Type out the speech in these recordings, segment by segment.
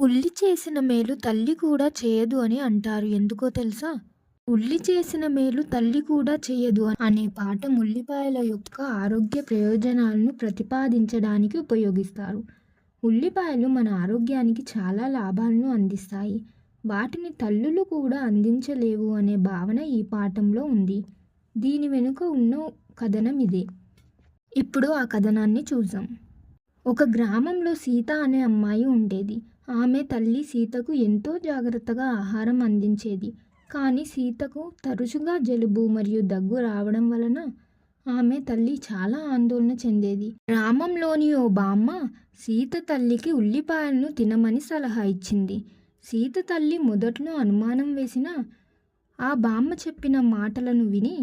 ఉల్లి చేసిన మేలు తల్లి కూడా చేయదు అని అంటారు. ఎందుకో తెలుసా? ఉల్లి చేసిన మేలు తల్లి కూడా చేయదు అనే పాఠం ఉల్లిపాయల యొక్క ఆరోగ్య ప్రయోజనాలను ప్రతిపాదించడానికి ఉపయోగిస్తారు. ఉల్లిపాయలు మన ఆరోగ్యానికి చాలా లాభాలను అందిస్తాయి. వాటిని తల్లులు కూడా అందించలేవు అనే భావన ఈ పాఠంలో ఉంది. దీని వెనుక ఉన్న కథనం ఇదే. ఇప్పుడు ఆ కథనాన్ని చూద్దాం. ఒక గ్రామంలో సీత అనే అమ్మాయి ఉండేది. ఆమె తల్లి సీతకు ఎంతో జాగ్రత్తగా ఆహారం అందించేది. కానీ సీతకు తరచుగా జలుబు మరియు దగ్గు రావడం వలన ఆమె తల్లి చాలా ఆందోళన చెందేది. గ్రామంలోని ఓ బామ్మ సీత తల్లికి ఉల్లిపాయలను తినమని సలహా ఇచ్చింది. సీత తల్లి మొదట్లో అనుమానం వేసిన ఆ బామ్మ చెప్పిన మాటలను విని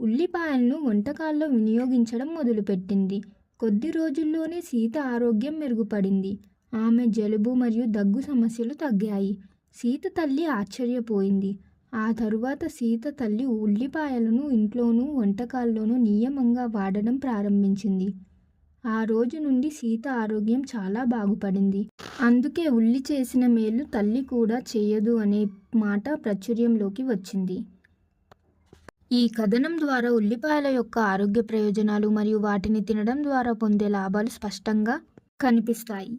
ఉల్లిపాయలను వంటకాల్లో వినియోగించడం మొదలుపెట్టింది. కొద్ది రోజుల్లోనే సీత ఆరోగ్యం మెరుగుపడింది. ఆమె జలుబు మరియు దగ్గు సమస్యలు తగ్గాయి. సీత తల్లి ఆశ్చర్యపోయింది. ఆ తరువాత సీత తల్లి ఉల్లిపాయలను ఇంట్లోనూ వంటకాల్లోనూ నియమంగా వాడడం ప్రారంభించింది. ఆ రోజు నుండి సీత ఆరోగ్యం చాలా బాగుపడింది. అందుకే ఉల్లి చేసిన మేలు తల్లి కూడా చేయదు అనే మాట ప్రాచుర్యంలోకి వచ్చింది. ఈ కథనం ద్వారా ఉల్లిపాయల యొక్క ఆరోగ్య ప్రయోజనాలు మరియు వాటిని తినడం ద్వారా పొందే లాభాలు స్పష్టంగా కనిపిస్తాయి.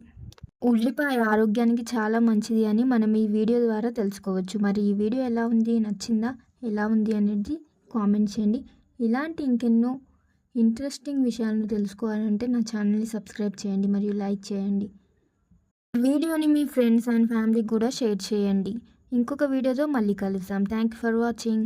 ఉల్లిపాయ ఆరోగ్యానికి చాలా మంచిది అని మనం ఈ వీడియో ద్వారా తెలుసుకోవచ్చు. మరి ఈ వీడియో ఎలా ఉంది? నచ్చిందా? ఎలా ఉంది అనేది కామెంట్ చేయండి. ఇలాంటి ఇంకెన్నో ఇంట్రెస్టింగ్ విషయాలను తెలుసుకోవాలంటే నా ఛానల్ని సబ్స్క్రైబ్ చేయండి మరియు లైక్ చేయండి. వీడియోని మీ ఫ్రెండ్స్ అండ్ ఫ్యామిలీకి కూడా షేర్ చేయండి. ఇంకొక వీడియోతో మళ్ళీ కలుద్దాం. Thank you for watching.